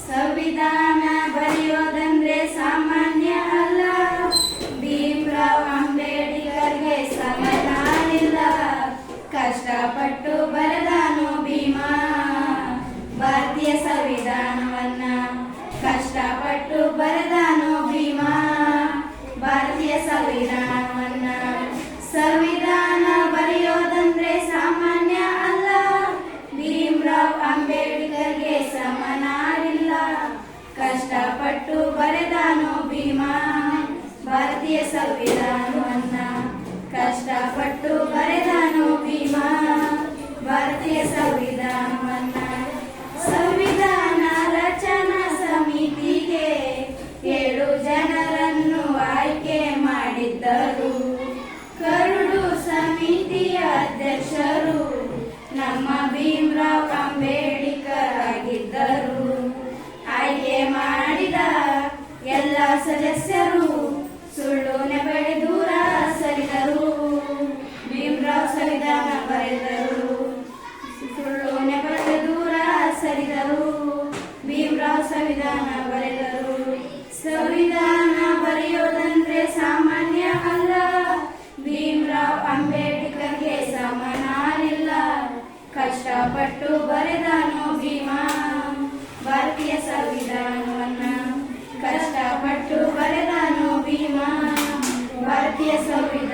ಸಂವಿಧಾನ ಬರೆಯೋದಂದ್ರೆ ಸಾಮಾನ್ಯ ಅಲ್ಲ. ಭೀಮ್ರಾವ್ ಅಂಬೇಡ್ಕರ್ಗೆ ಸಮನಾನಿಲ್ಲ ಕಷ್ಟಪಟ್ಟು ಬರೆದಾನು ಭೀಮಾ. ಭಾರತೀಯ ಸಂವಿಧಾನವನ್ನ ಕಷ್ಟಪಟ್ಟು ಬರೆದಾನು ಭಾರತೀಯ ಅನ್ನ ಕಷ್ಟಪಟ್ಟು ಬರೆದಾನು ಭೀಮಾ. ಭಾರತೀಯ ಸಂವಿಧಾನವನ್ನ ಸಂವಿಧಾನ ಬರೆದರು. ಸುಳ್ಳು ನೆಬಳಿ ದೂರ ಸರಿದರು. ಭೀಮ್ರಾವ್ ಸಂವಿಧಾನ ಬರೆದರು. ಸಂವಿಧಾನ ಬರೆಯೋದಂದ್ರೆ ಸಾಮಾನ್ಯ ಅಲ್ಲ. ಭೀಮ್ರಾವ್ ಅಂಬೇಡ್ಕರ್ಗೆ ಸಮನಾರಿಲ್ಲ. ಕಷ್ಟಪಟ್ಟು ಬರೆದಾನು ಭೀಮಾ. ಭಾರತೀಯ ಸಂವಿಧಾನವನ್ನ ಕಷ್ಟಪಟ್ಟು ಬರೆದಾನು ಭೀಮಾ. ಭಾರತೀಯ ಸಂವಿಧಾನವನ್ನ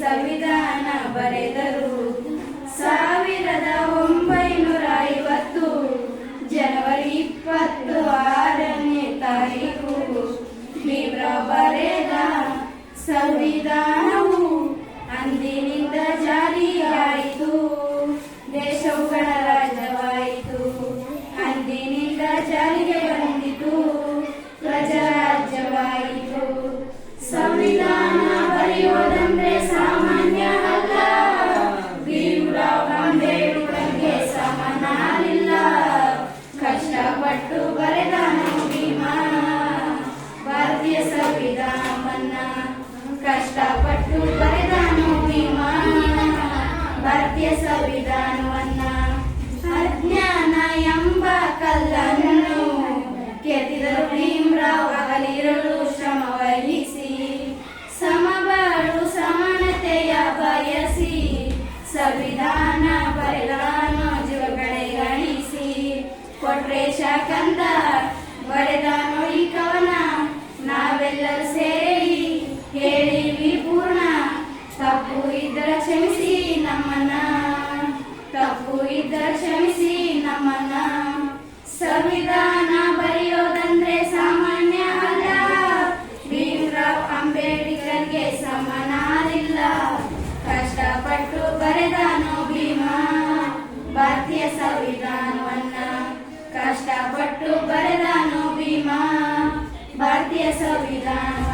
ಸಂವಿಧಾನ ಬರೆದರು. ಸಾವಿರದ ಒಂಬೈನೂರ ಐವತ್ತು ಜನವರಿ ಇಪ್ಪತ್ತು ಆರನೇ ತಾರೀಕು ಬರೆದ ಸಂವಿಧಾನವು ಅಂದಿನಿಂದ ಸಂವಿಧಾನವನ್ನ ಅಜ್ಞಾನ ಎಂಬ ಕಲ್ಲನ್ನು ಕೆತ್ತಿದರು ಭೀಮ್ರಾವ್ ಅಗಲಿರಲು ಶ್ರಮ ವಹಿಸಿ. ಸಮಬಾಳು ಸಮಾನತೆಯ ಬಯಸಿ, ಸಂವಿಧಾನ ಬರೆದಾನು ಜೋಗಣೆ ಗಣಿಸಿ. ಕೊಟ್ರೇಶ ಕಂದ ಬರೆದಾನು ಈ ಕವನ ಸಂವಿಧಾನ ಬರೆಯೋದಂದ್ರೆ ಸಾಮಾನ್ಯ ಅಲ್ಲ. ಭೀಮ್ರಾವ್ ಅಂಬೇಡ್ಕರ್ಗೆ ಸಮನಾರಿಲ್ಲ ಕಷ್ಟಪಟ್ಟು ಬರೆದಾನೋ ಭೀಮ. ಭಾರತೀಯ ಸಂವಿಧಾನವನ್ನ ಕಷ್ಟಪಟ್ಟು ಬರೆದಾನೋ ಭೀಮ. ಭಾರತೀಯ ಭಾರತೀಯ ಸಂವಿಧಾನ